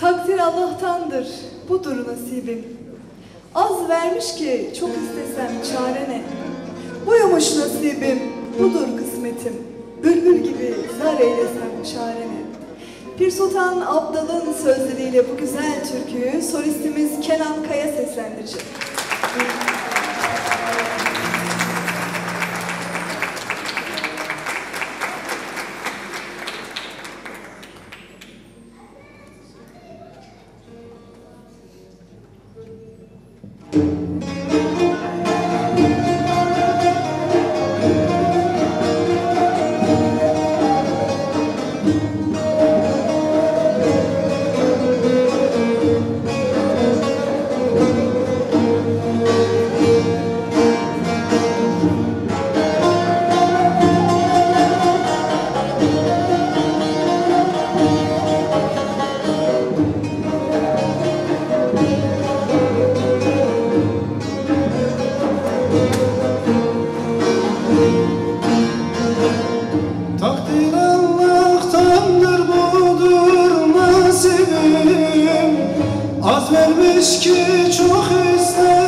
Takdir Allah'tandır, budur nasibim. Az vermiş ki çok istesem çare ne? Buymuş nasibim, budur kısmetim. Bülbül gibi zar eylesem çare ne? Pir Sultan Abdal'ın sözleriyle bu güzel türküyü solistimiz Kenan Kaya seslendirecek. Takdir vermiş ki çok ister.